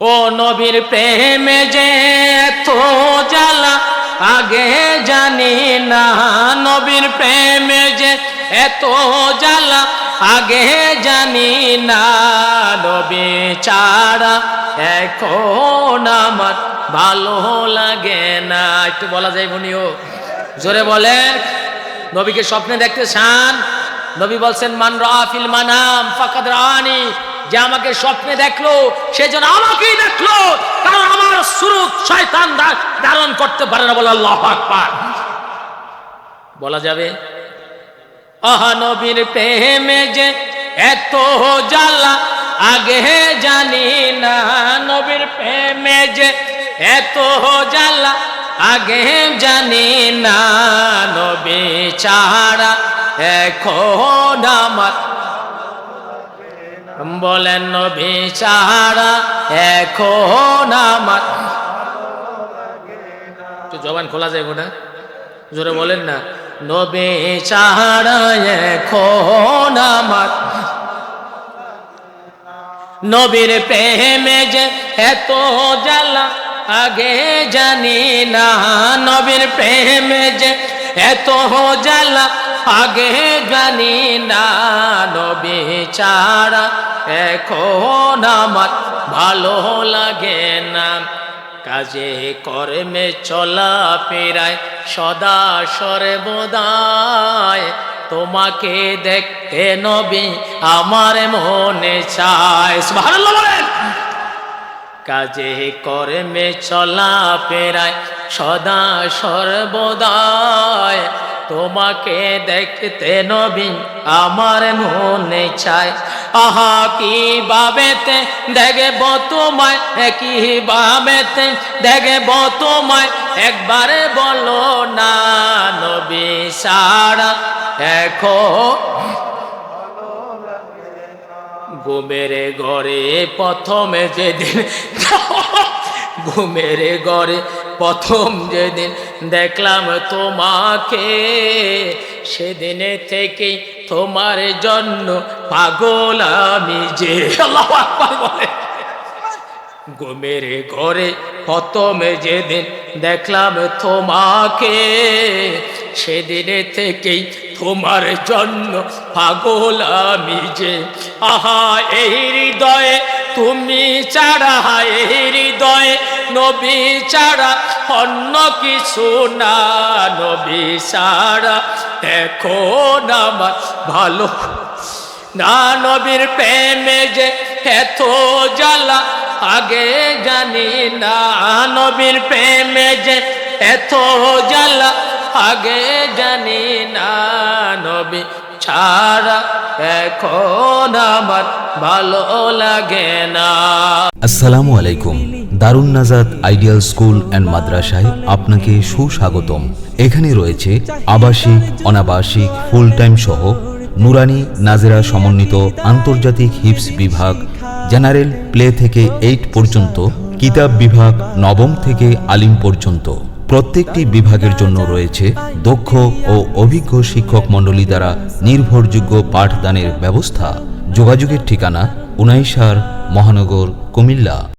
ও নবীর প্রেমে যে তো জ্বালা, আগে জানি না নবীর প্রেমে যে এত জ্বালা, আগে জানি না নবী চারা এখন আমার ভালো লাগে না। একটু বলা যায় বুনিও জোরে বলেন, নবীকে স্বপ্নে দেখতে চান? নবী বলছেন, মান রাফিল মানাম, ফাকাদ রানি যে আমাকে স্বপ্নে দেখল সে যেন আমাকেই দেখল, কারণ আমার সুরুত শয়তান ধারণ করতে পারে না বলে আল্লাহ বলা যাবে? আহা নবীর প্রেমে যে এত জ্বালা, আগে জানি না নবীর প্রেমে যে এত জ্বালা, আগে জানি না নবী চারা এখন আমার বলেন নবী চারা এখন আমার জবান খোলা যায় না জোরে বলেন না। নবে চারা এখন আমার নবীর প্রেমে যে এত জ্বালা, আগে জানি না। নবীর প্রেমে যে এত জ্বালা আগে জানি না নবী এখন আমার ভালো লাগে না। কাজে কর্মে চলা পেরায় সদা সর্বদায়, তোমাকে দেখতে নবী আমার মনে চায়। কাজে কর্মে চলা পেরায় সদা সর্বদায় তোমাকে দেখতে নবী, আমার মনে চায়। আহা কি বাবেতে দেখব তোমায়? কি বাবেতে দেখব তোমায়? একবারে বলো না নবী সারা। এখন ঘুমের ঘরে প্রথমে যেদিন ঘুমের ঘরে প্রথম যেদিন দেখলাম তোমাকে, সেদিনে থেকে তোমার জন্য পাগল আমি যে। আল্লাহু ঘরে প্রথমে যেদিন দেখলাম তোমাকে, সেদিনে থেকেই তোমার জন্য পাগল আমি যে। আহা, এই হৃদয়ে তুমি ছাড়া, এই হৃদয়ে নবী ছাড়া অন্য কিছু না, নবী ছাড়া। এখন আমার ভালো। না, নবীর প্রেমে যে এত জ্বালা, আগে জানি না। নবীর প্রেমে যে এত জ্বালা আগে জানি না নবী ছাড়া এখন আমার ভালো লাগে না। আসসালামু আলাইকুম। দারুণ নাজাদ আইডিয়াল স্কুল অ্যান্ড মাদ্রাসায় আপনাকে সুস্বাগতম। এখানে রয়েছে আবাসিক, অনাবাসিক ফুল টাইম সহ নুরানি নাজেরা সমন্বিত আন্তর্জাতিক হিপস বিভাগ, জেনারেল প্লে থেকে এইট পর্যন্ত, কিতাব বিভাগ নবম থেকে আলিম পর্যন্ত। প্রত্যেকটি বিভাগের জন্য রয়েছে দক্ষ ও অভিজ্ঞ শিক্ষক মণ্ডলী দ্বারা নির্ভরযোগ্য পাঠদানের ব্যবস্থা। যোগাযোগের ঠিকানা উনাইশার মহানগর কুমিল্লা।